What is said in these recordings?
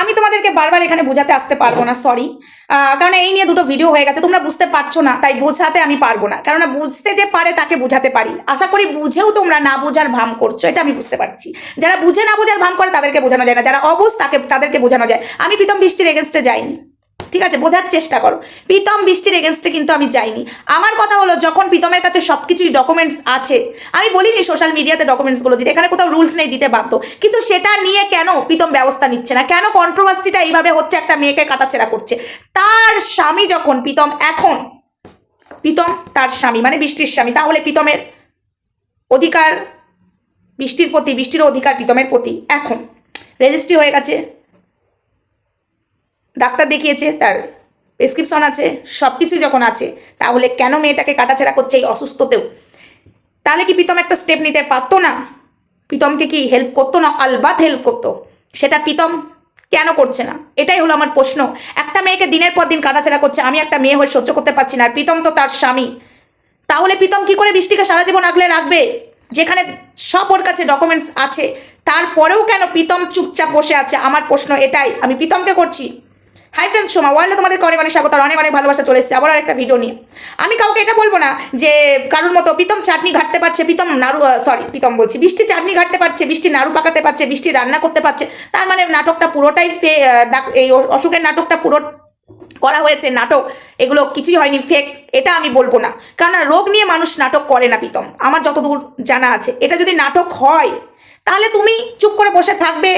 আমি তোমাদেরকে বারবার এখানে বোঝাতে আসতে পারব না সরি কারণ এই নিয়ে দুটো ভিডিও হয়ে গেছে, তোমরা বুঝতে পারছ না, তাই বোঝাতে আমি পারব না। কেননা বুঝতে যে পারে তাকে বোঝাতে পারি। আশা করি বুঝেও তোমরা না বোঝার ভাম করছ, এটা আমি বুঝতে পারছি। যারা বুঝে না বোঝার ভাম করে তাদেরকে বোঝানো যায় না, যারা অবুঝ তাকে, তাদেরকে বোঝানো যায়। আমি প্রীতম বৃষ্টির এগেনস্টে যাইনি। ঠিক আছে, বোঝার চেষ্টা করো। প্রীতম বৃষ্টির এগেনস্টে কিন্তু আমি যাইনি। আমার কথা হলো, যখন প্রীতমের কাছে সব কিছুই ডকুমেন্টস আছে, আমি বলিনি সোশ্যাল মিডিয়াতে ডকুমেন্টসগুলো দিতে, এখানে কোথাও রুলস নেই দিতে বাধ্য। কিন্তু সেটা নিয়ে কেন প্রীতম ব্যবস্থা নিচ্ছে না? কেন কন্ট্রোভার্সিটা এইভাবে হচ্ছে, একটা মেয়েকে কাটাছেড়া করছে? তার স্বামী যখন প্রীতম, এখন প্রীতম তার স্বামী মানে বৃষ্টির স্বামী, তাহলে প্রীতমের অধিকার, বৃষ্টির প্রতি বৃষ্টির অধিকার প্রীতমের প্রতি, এখন। রেজিস্ট্রি হয়ে গেছে। ডাক্তার দেখিয়েছে, তার প্রেসক্রিপশন আছে সব কিছুই যখন আছে, তাহলে কেন মেয়েটাকে কাটাছেড়া করছে এই অসুস্থতেও? তাহলে কি প্রীতম একটা স্টেপ নিতে পারতো না? প্রীতমকে কি হেল্প করতো না? আলবাত হেল্প করতো? সেটা প্রীতম কেন করছে না? এটাই হলো আমার প্রশ্ন। একটা মেয়েকে দিনের পর দিন কাটাছেড়া করছে, আমি একটা মেয়ে হয়ে সহ্য করতে পারছি না, আর প্রীতম তো তার স্বামী। তাহলে প্রীতম কি করে বৃষ্টিকে সারা জীবন আগলে রাখবে? যেখানে সব ওর কাছে ডকুমেন্টস আছে, তারপরেও কেন প্রীতম চুপচাপ বসে আছে? আমার প্রশ্ন এটাই, আমি প্রীতমকে করছি। হাই ফ্রেন্ডস সোমা ওয়ার্ল্ডে তোমাদের অনেক অনেক স্বাগত অনেক অনেক ভালোবাসা চলে এসেছে। আবার একটা ভিডিও নিয়ে। আমি কাউকে এটা বলব না যে কারোর মতো প্রীতম চাটনি ঘাটতে পারছে, প্রীতম নাড়ু সরি প্রীতম বলছি। বৃষ্টি চাটনি ঘাটতে পারছে বৃষ্টি নাড়ু পাকাতে পারছে বৃষ্টি রান্না করতে পারছে। তার মানে নাটকটা পুরোটাই ফে এই অসুখের নাটকটা পুরো করা হয়েছে, নাটক। এগুলো কিছুই হয়নি ফেক এটা আমি বলব না। কারণ রোগ নিয়ে মানুষ নাটক করে না প্রীতম। আমার যতদূর জানা আছে। এটা যদি নাটক হয় তাহলে তুমি চুপ করে বসে থাকবে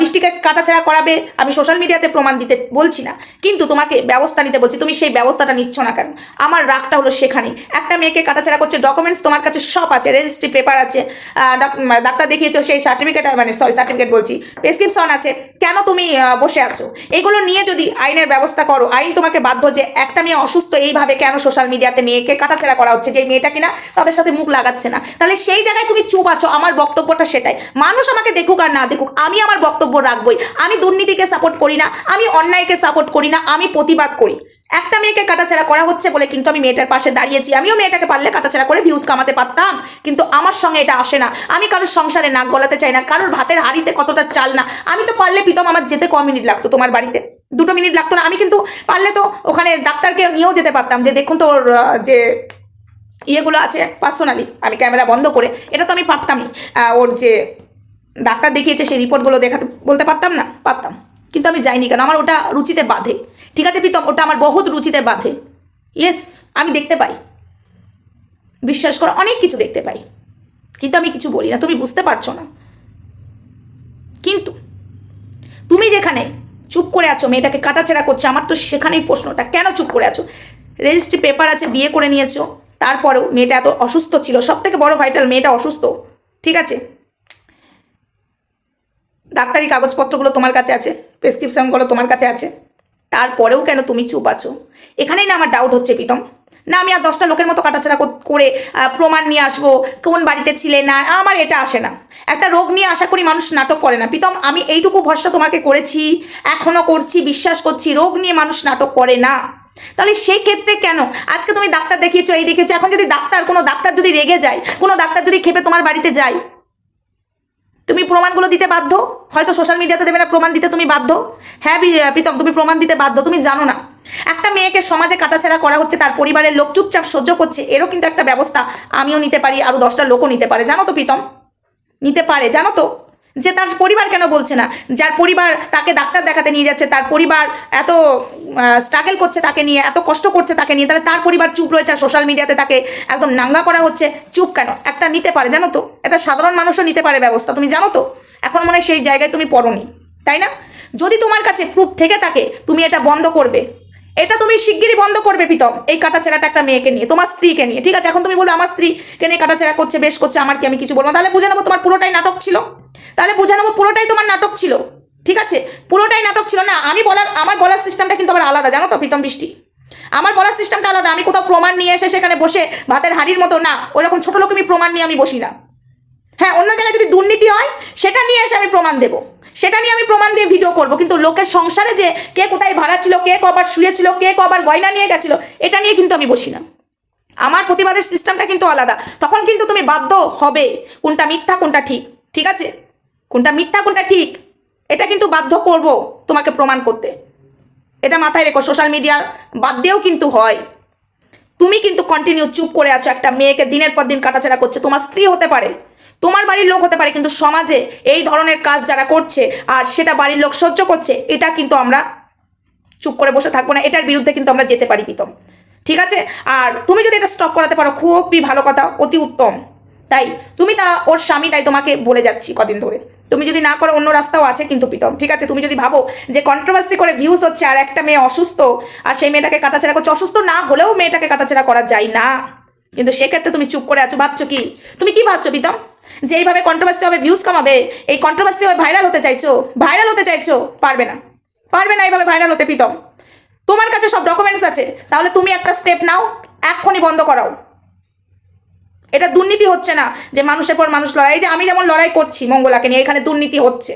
বৃষ্টিকে কাটাছেড়া করাবে, আমি সোশ্যাল মিডিয়াতে প্রমাণ দিতে বলছি না। কিন্তু তোমাকে ব্যবস্থা নিতে বলছি, তুমি সেই ব্যবস্থাটা নিচ্ছ না কেন? আমার রাগটা হলো সেখানেই একটা মেয়েকে কাটাছেড়া করছে ডকুমেন্টস তোমার কাছে সব আছে রেজিস্ট্রি পেপার আছে ডাক্তার দেখিয়েছো, সেই সার্টিফিকেট মানে সরি সার্টিফিকেট বলছি প্রেসক্রিপশন আছে। কেন তুমি বসে আছো? এগুলো নিয়ে যদি আইনের ব্যবস্থা করো, আইন তোমাকে বাধ্য যে একটা মেয়ে অসুস্থ এইভাবে কেন সোশ্যাল মিডিয়াতে মেয়েকে কাটাছেড়া করা হচ্ছে? যে মেয়েটা কিনা তাদের সাথে মুখ লাগাচ্ছে না। তাহলে সেই জায়গায় তুমি চুপ আছো। আমার বক্তব্যটা সেটাই। মানুষ আমাকে দেখুক আর না দেখুক, আমি আমার বক্তব্য রাখবই। আমি দুর্নীতিকে সাপোর্ট করি না, আমি অন্যায়কে সাপোর্ট করি না, আমি প্রতিবাদ করি। একটা মেয়েকে কাটাছেড়া করা হচ্ছে বলে কিন্তু আমি মেয়েটার পাশে দাঁড়িয়েছি। আমিও মেয়েটাকে পারলে কাটাছেড়া করে ভিউজ কামাতে পারতাম, কিন্তু আমার সঙ্গে এটা আসে না। আমি কারোর সংসারে নাক গলাতে চাই না, কারোর ভাতের হাড়িতে কতটা চাল না। আমি তো পারলে প্রীতম আমার যেতে ক মিনিট লাগতো তোমার বাড়িতে? দুটো মিনিট লাগতো না। আমি কিন্তু পারলে তো ওখানে ডাক্তারকে নিয়েও যেতে পারতাম, যে দেখুন তোর যে ইয়েগুলো আছে পার্সোনালি আমি ক্যামেরা বন্ধ করে, এটা তো আমি পারতামই। ওর যে ডাক্তার দেখিয়েছে সেই রিপোর্টগুলো দেখাতে বলতে পারতাম না? পারতাম। কিন্তু আমি যাইনি কেন? আমার ওটা রুচিতে বাধে। ঠিক আছে, প্রীতম, ওটা আমার বহুত রুচিতে বাধে। ইয়েস আমি দেখতে পাই। বিশ্বাস করো অনেক কিছু দেখতে পাই। কিন্তু আমি কিছু বলি না, তুমি বুঝতে পারছ না। কিন্তু তুমি যেখানে চুপ করে আছো, মেয়েটাকে কাটাছেড়া করছে, আমার তো সেখানেই প্রশ্নটা, কেন চুপ করে আছো? রেজিস্ট্রি পেপার আছে, বিয়ে করে নিয়েছো। তারপরেও মেয়েটা এত অসুস্থ ছিল সব থেকে বড় ভাইটাল মেয়েটা অসুস্থ, ঠিক আছে? ডাক্তারি কাগজপত্রগুলো তোমার কাছে আছে প্রেসক্রিপশনগুলো তোমার কাছে আছে, তারপরেও কেন তুমি চুপ আছো? এখানেই না আমার ডাউট হচ্ছে প্রীতম। না, আমি আর দশটা লোকের মতো কাটাছাড়া করে প্রমাণ নিয়ে আসব, কোন বাড়িতে ছিলে না, আমার এটা আসে না। একটা রোগ নিয়ে আশা করি মানুষ নাটক করে না। প্রীতম, আমি এইটুকু ভরসা তোমাকে করেছি এখনও করছি, বিশ্বাস করছি, রোগ নিয়ে মানুষ নাটক করে না। তাহলে সেই ক্ষেত্রে কেন? আজকে তুমি ডাক্তার দেখিয়েছো, এই দেখিয়েছো, এখন যদি ডাক্তার, কোনো ডাক্তার যদি রেগে যায়, কোনো ডাক্তার যদি খেপে তোমার বাড়িতে যায়, তুমি প্রমাণগুলো দিতে বাধ্য? হয়তো সোশ্যাল মিডিয়াতে দেবে না, প্রমাণ দিতে তুমি বাধ্য? হ্যাঁ প্রীতম, তুমি প্রমাণ দিতে বাধ্য, তুমি জানো না। একটা মেয়েকে সমাজে কাটাছেড়া করা হচ্ছে, তার পরিবারের লোক চুপচাপ সহ্য করছে, এরও কিন্তু একটা ব্যবস্থা আমিও নিতে পারি, আরও দশটা লোকও নিতে পারে। জানো তো, প্রীতম? নিতে পারে, জানো তো? যে তার পরিবার কেন বলছে না? যার পরিবার তাকে ডাক্তার দেখাতে নিয়ে যাচ্ছে, তার পরিবার এত স্ট্রাগল করছে তাকে নিয়ে, এত কষ্ট করছে তাকে নিয়ে, তাহলে তার পরিবার চুপ রয়েছে আর সোশ্যাল মিডিয়াতে তাকে একদম নাঙ্গা করা হচ্ছে। চুপ কেন? একটা নিতে পারে, জানো তো? একটা সাধারণ মানুষও নিতে পারে ব্যবস্থা, তুমি জানো তো? এখন মনে হয় সেই জায়গায় তুমি পড়নি, তাই না? যদি তোমার কাছে প্রুফ থেকে থাকে, তুমি এটা বন্ধ করবে। এটা তুমি শিগগিরই বন্ধ করবে প্রীতম, এই কাটা ছেঁড়াটা একটা মেয়েকে নিয়ে, তোমার স্ত্রীকে নিয়ে, ঠিক আছে? এখন তুমি বলো, আমার স্ত্রী স্ত্রীকে নিয়ে কাটাছেড়া করছে, বেশ করছে, আমার কি আমি কিছু বলব। তাহলে বুঝে নেব তোমার পুরোটাই নাটক ছিল। তাহলে বুঝে নেব পুরোটাই তোমার নাটক ছিল, ঠিক আছে? পুরোটাই নাটক ছিল না, আমি বলার, আমার বলার সিস্টেমটা কিন্তু আবার আলাদা, জানো তো, প্রীতম বৃষ্টি? আমার বলার সিস্টেমটা আলাদা, আমি কোথাও প্রমাণ নিয়ে এসে সেখানে বসে ভাতের হাড়ির মতো, না, ওরকম ছোট লোক আমি প্রমাণ নিয়ে আমি বসি না। হ্যাঁ অন্য জায়গায় যদি দুর্নীতি হয়, সেটা নিয়ে এসে আমি প্রমাণ দেবো। সেটা নিয়ে আমি প্রমাণ দিয়ে ভিডিও করব, কিন্তু লোকের সংসারে যে কে কোথায় ভাড়া ছিল, কে কবার শুয়েছিল কে কবার গয়না নিয়ে গেছিল, এটা নিয়ে কিন্তু আমি বসি না। আমার প্রতিবাদের সিস্টেমটা কিন্তু আলাদা, তখন কিন্তু তুমি বাধ্য হবে কোনটা মিথ্যা, কোনটা ঠিক। ঠিক আছে? কোনটা মিথ্যা, কোনটা ঠিক? এটা কিন্তু বাধ্য করব তোমাকে প্রমাণ করতে। এটা মাথায় রেখো সোশ্যাল মিডিয়ার বাদ দিয়েও কিন্তু হয়। তুমি কিন্তু কন্টিনিউ চুপ করে আছো, একটা মেয়েকে দিনের পর দিন কাটাছেড়া করছে, তোমার স্ত্রী হতে পারে, তোমার বাড়ির লোক হতে পারে, কিন্তু সমাজে এই ধরনের কাজ যারা করছে আর সেটা বাড়ির লোক সহ্য করছে, এটা কিন্তু আমরা চুপ করে বসে থাকব না, এটার বিরুদ্ধে কিন্তু আমরা যেতে পারি প্রীতম। ঠিক আছে? আর তুমি যদি এটা স্টপ করাতে পারো, খুবই ভালো কথা, অতি উত্তম। তাই তুমি তা ওর স্বামী, তাই তোমাকে বলে যাচ্ছি কদিন ধরে। তুমি যদি না করো, অন্য রাস্তাও আছে কিন্তু প্রীতম, ঠিক আছে? তুমি যদি ভাবো যে কন্ট্রোভার্সি করে ভিউজ হচ্ছে আর একটা মেয়ে অসুস্থ আর সেই মেয়েটাকে কাটাছেড়া করছে, অসুস্থ না হলেও মেয়েটাকে কাটাছেড়া করা যায় না। কিন্তু সেক্ষেত্রে তুমি চুপ করে আছো, ভাবছ কি? তুমি কি ভাবছ প্রীতম? যে এইভাবে কন্ট্রোভার্সি হবে ভিউজ কমাবে, এই কন্ট্রোভার্সি হবে ভাইরাল হতে চাইছো ভাইরাল হতে চাইছো, পারবে না। পারবে না এইভাবে ভাইরাল হতে প্রীতম। তোমার কাছে সব ডকুমেন্টস আছে, তাহলে তুমি একটা স্টেপ নাও, এক্ষুনি বন্ধ করাও। এটা দুর্নীতি হচ্ছে না যে মানুষের পর মানুষ লড়াই। যে আমি যেমন লড়াই করছি মঙ্গলাকে নিয়ে, এখানে দুর্নীতি হচ্ছে।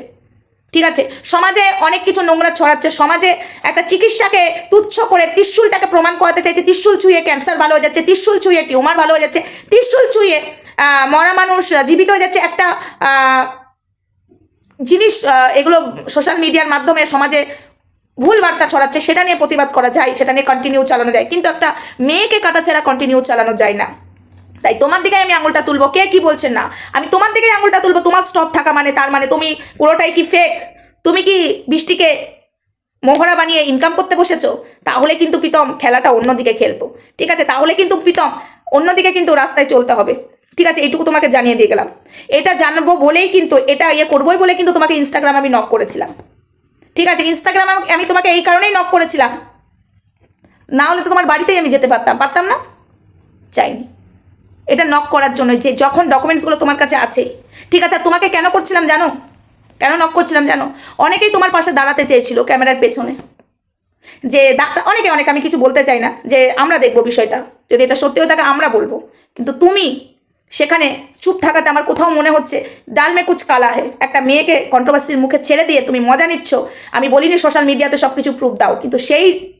ঠিক আছে? সমাজে অনেক কিছু নোংরা ছড়াচ্ছে। সমাজে একটা চিকিৎসাকে তুচ্ছ করে ত্রিশুলটাকে প্রমাণ করাতে চাইছে। ত্রিশুল ছুঁয়ে ক্যান্সার ভালো হয়ে যাচ্ছে, ত্রিশুল ছুঁয়ে টিউমার ভালো হয়ে যাচ্ছে, ত্রিশুল ছুঁয়ে মরা মানুষ জীবিত হয়ে যাচ্ছে একটা জিনিস এগুলো সোশ্যাল মিডিয়ার মাধ্যমে সমাজে ভুল বার্তা ছড়াচ্ছে, সেটা নিয়ে প্রতিবাদ করা যায়, সেটা নিয়ে কন্টিনিউ চালানো যায়। কিন্তু একটা মেয়েকে কাটাছেড়া কন্টিনিউ চালানো যায় না। তাই তোমার দিকে আমি আঙুলটা তুলবো। কে কি বলছেন না? আমি তোমার দিকে আঙুলটা তুলবো, তোমার স্টপ থাকা মানে তার মানে তুমি পুরোটাই কি ফেক তুমি কি বৃষ্টিকে মোহরা বানিয়ে ইনকাম করতে বসেছো? তাহলে কিন্তু প্রীতম খেলাটা অন্যদিকে খেলব। ঠিক আছে? তাহলে কিন্তু প্রীতম অন্যদিকে কিন্তু রাস্তায় চলতে হবে। ঠিক আছে? এইটুকু তোমাকে জানিয়ে দিয়ে গেলাম। এটা জানব বলেই কিন্তু, এটা ইয়ে করবোই বলে কিন্তু তোমাকে ইনস্টাগ্রাম আমি নক করেছিলাম। ঠিক আছে? ইনস্টাগ্রামে আমি তোমাকে এই কারণেই নক করেছিলাম। না হলে তো তোমার বাড়িতেই আমি যেতে পারতাম। পারতাম না? চাইনি এটা নক করার জন্য যে যখন ডকুমেন্টসগুলো তোমার কাছে আছে। ঠিক আছে তোমাকে কেন করছিলাম জানো? কেন নক করছিলাম জানো? অনেকেই তোমার পাশে দাঁড়াতে চেয়েছিল ক্যামেরার পেছনে। যে ডাক্তার অনেকে, অনেক, আমি কিছু বলতে চাই না, যে আমরা দেখব বিষয়টা। যদি এটা সত্যি হয়ে থাকে, আমরা বলব। কিন্তু তুমি সেখানে চুপ থাকাতে আমার কোথাও মনে হচ্ছে ডাল মে কুচ কালা হে। একটা মেয়েকে কন্ট্রোভার্সির মুখে ছেড়ে দিয়ে তুমি মজা নিচ্ছ। আমি বলিনি সোশ্যাল মিডিয়াতে সব কিছু প্রুফ দাও। কিন্তু সেই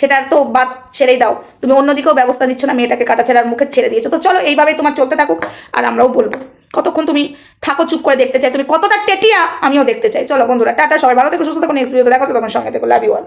সেটার তো বাদ ছেড়েই দাও। তুমি অন্যদিকেও ব্যবস্থা নিচ্ছ না, মেয়েটাকে কাটা ছেড়ার মুখে ছেড়ে দিয়েছ। তো চলো এইভাবে তোমার চলতে থাকুক, আর আমরাও বলব। কতক্ষণ তুমি থাকো, চুপ করে দেখতে চাই? তুমি কতটা টেটিয়া? আমিও দেখতে চাই। চলো বন্ধুরা, টাটা, সবাই ভালো থেকে, সুস্থ থাকো নেক্সট ভিডিও দেখো তোমার সঙ্গে। দেখো লাভ ইউ অল